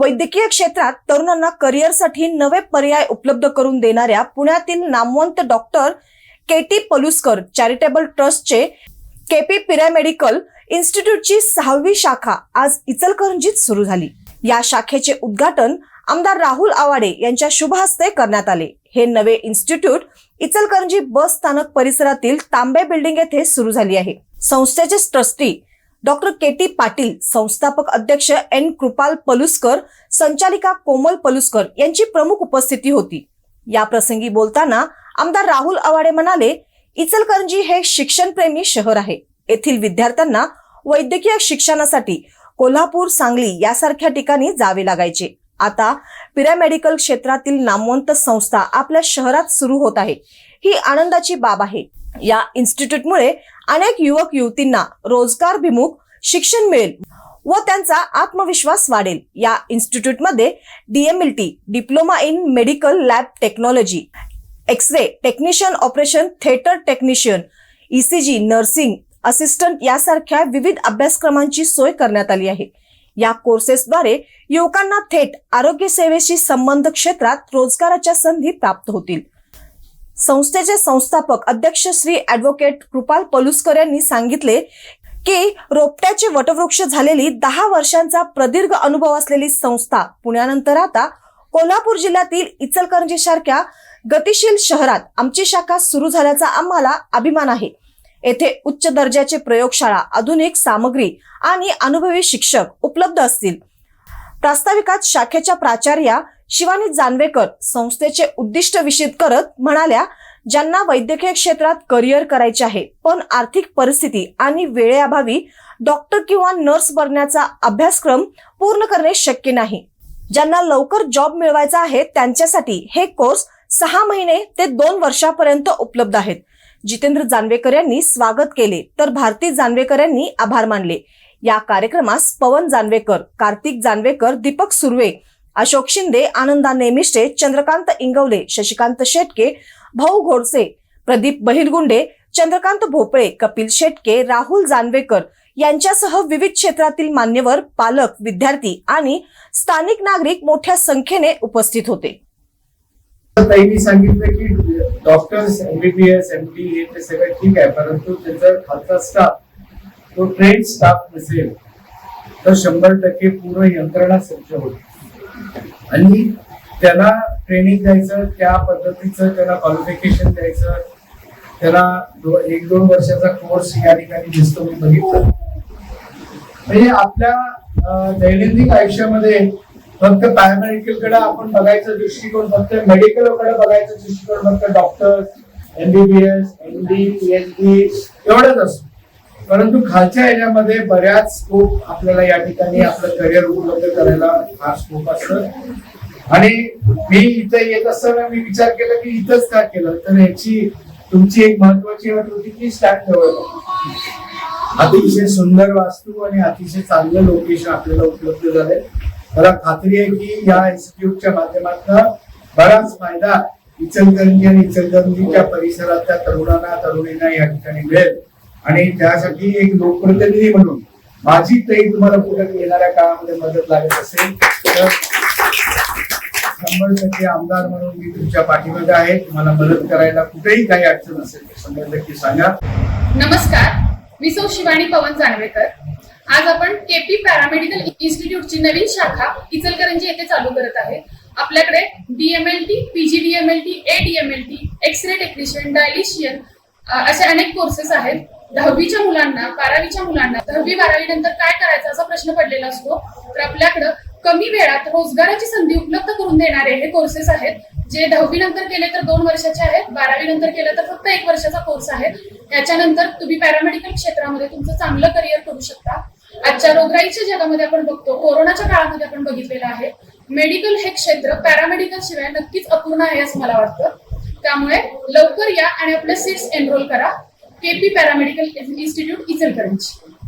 वैद्यकीय क्षेत्रात तरुणांना करिअरसाठी नवे पर्याय उपलब्ध करून देणाऱ्या पुण्यातील नामवंत doctor K T Paluskar charitable ट्रस्टचे केपी पिरॅमेडिकल इन्स्टिट्यूटची सहावी शाखा आज इचलकरंजीत सुरू झाली. या शाखेचे उद्घाटन आमदार राहुल आवाडे यांच्या शुभ हस्ते करण्यात आले. हे नवे इन्स्टिट्यूट इचलकरंजी बस स्थानक परिसरातील तांबे बिल्डिंग येथे सुरू झाली आहे. संस्थेचे trustee doctor K T Patil संस्थापक अध्यक्ष एन. कृपाल पलुस्कर संचालिका कोमल पलुस्कर यांची प्रमुख उपस्थिती होती. या प्रसंगी बोलताना आमदार राहुल आवाडे म्हणाले इचलकरंजी हे शिक्षणप्रेमी शहर आहे. येथील विद्यार्थ्यांना वैद्यकीय शिक्षणासाठी कोल्हापूर सांगली यासारख्या ठिकाणी जावे लागायचे. आता पिरामेडिकल क्षेत्रातील नामवंत संस्था आपल्या शहरात सुरू होत आहे. ही आनंदाची बाब आहे. या इन्स्टिट्यूटमुळे अनेक युवक युवतींना रोजगारभिमुख शिक्षण मिळेल व त्यांचा आत्मविश्वास वाढेल. या इन्स्टिट्यूटमध्ये DMLT diploma in medical lab technology X ray technician operation theatre technician ECG nursing assistant यासारख्या विविध अभ्यासक्रमांची सोय करण्यात आली आहे. या कोर्सेसद्वारे युवकांना थेट आरोग्य सेवेशी संबंध क्षेत्रात रोजगाराच्या संधी प्राप्त होतील. संस्थेचे संस्थापक अध्यक्ष श्री ऍडव्होकेट कृपाल पलुस्कर यांनी सांगितले की रोपट्याचे वटवृक्ष झालेली दहा वर्षांचा प्रदीर्घ अनुभव असलेली संस्था पुण्यानंतर आता कोल्हापूर जिल्ह्यातील इचलकरंजी सारख्या गतिशील शहरात आमची शाखा सुरू झाल्याचा आम्हाला अभिमान आहे. येथे उच्च दर्जाचे प्रयोगशाळा आधुनिक सामग्री आणि अनुभवी शिक्षक उपलब्ध असतील. प्रास्ताविकात शाखेच्या प्राचार्या शिवानी जानवेकर संस्थेचे उद्दिष्ट विषित करत म्हणाल्या ज्यांना वैद्यकीय क्षेत्रात करिअर करायचे आहे पण आर्थिक परिस्थिती आणि वेळेअभावी डॉक्टर किंवा नर्स बनण्याचा अभ्यासक्रम पूर्ण करणे शक्य नाही. ज्यांना लवकर जॉब मिळवायचा आहे त्यांच्यासाठी हे कोर्स सहा महिने ते दोन वर्षापर्यंत उपलब्ध आहेत. जितेंद्र जानवेकर यांनी स्वागत केले तर भारती जानवेकर यांनी आभार मानले. या कार्यक्रमास पवन जानवेकर कार्तिक जानवेकर दीपक सुर्वे अशोक शिंदे आनंदाने मिश्रे चंद्रकांत इंगवले शशिकांत शेटके भाऊ घोडसे प्रदीप बहिरगुंडे चंद्रकांत भोपळे कपिल शेटके राहुल जानवेकर यांच्यासह विविध क्षेत्रातील मान्यवर पालक विद्यार्थी आणि स्थानिक नागरिक मोठ्या संख्येने उपस्थित होते. ताईंनी सांगितलं की डॉक्टर्स एमबीबीएस एमडी हे ते सगळं ठीक आहे परंतु त्याचा खालचा स्टाफ तो ट्रेन स्टाफ नसेल तर शंभर टक्के पूर्ण यंत्रणा सज्ज होती आणि त्याला ट्रेनिंग द्यायचं त्या पद्धतीचं त्याला क्वालिफिकेशन द्यायचं. त्याला दो- एक दोन वर्षाचा कोर्स या ठिकाणी दिसतो मी बघितलं. म्हणजे आपल्या दैनंदिन आयुष्यामध्ये फक्त पॅरामेडिकलकडे आपण बघायचा दृष्टिकोन फक्त मेडिकलकडे बघायचा दृष्टिकोन फक्त डॉक्टर एमबीबीएस एमडी पीएचडी एवढंच असतो. परंतु खालच्या ह्याच्यामध्ये बऱ्याच स्कोप आपल्याला या ठिकाणी आपलं करिअर उपलब्ध करायला फार स्कोप असतं. आणि मी इथं येत असताना मी विचार केला की इथंच का केलं? तर याची तुमची एक महत्वाची अट होती की स्टॅम्प जवळ अतिशय सुंदर वास्तू आणि अतिशय चांगलं लोकेशन आपल्याला उपलब्ध झालंय. मला खात्री आहे की या इन्स्टिट्यूटच्या माध्यमातून बराच फायदा इचलकरंजी आणि इचलकरंजीच्या परिसरातल्या तरुणांना तरुणींना या ठिकाणी मिळेल. आणि त्यासाठी एक लोकप्रतिनिधी म्हणून माझी तरी तुम्हाला पुढे येणाऱ्या काळामध्ये मदत लागत असेल तर शंभर टक्के आमदार म्हणून मी तुमच्या पाठीमध्ये आहे. तुम्हाला मदत करायला कुठेही काही अडचण असेल तर शंभर टक्के सांगा. नमस्कार मी सौ शिवानी पवन जानवेकर आज आपण केपी पॅरामेडिकल इन्स्टिट्यूटची नवीन शाखा इचलकरंजी येथे चालू करत आहे. आपल्याकडे DMLT PGDMLT ADMLT X ray technician dietician असे अनेक कोर्सेस आहेत. दहावीच्या मुलांना बारावीच्या मुलांना दहावी बारावी नंतर काय करायचं असा प्रश्न पडलेला असतो. तर आपल्याकडं कमी वेळात रोजगाराची संधी उपलब्ध करून देणारे हे कोर्सेस आहेत. जे दहावी नंतर केले तर दोन वर्षाचे आहेत बारावी नंतर केलं तर फक्त एक वर्षाचा कोर्स आहे. त्याच्यानंतर तुम्ही पॅरामेडिकल क्षेत्रामध्ये तुमचं चांगलं करिअर करू शकता. आजच्या रोगराईच्या जगामध्ये आपण बघतो कोरोनाच्या काळामध्ये आपण बघितलेलं आहे. मेडिकल हे क्षेत्र पॅरामेडिकल शिवाय नक्कीच अपूर्ण आहे असं मला वाटतं. त्यामुळे लवकर या आणि आपले सीट्स एनरोल करा. KP paramedical institute Ichalkaranji.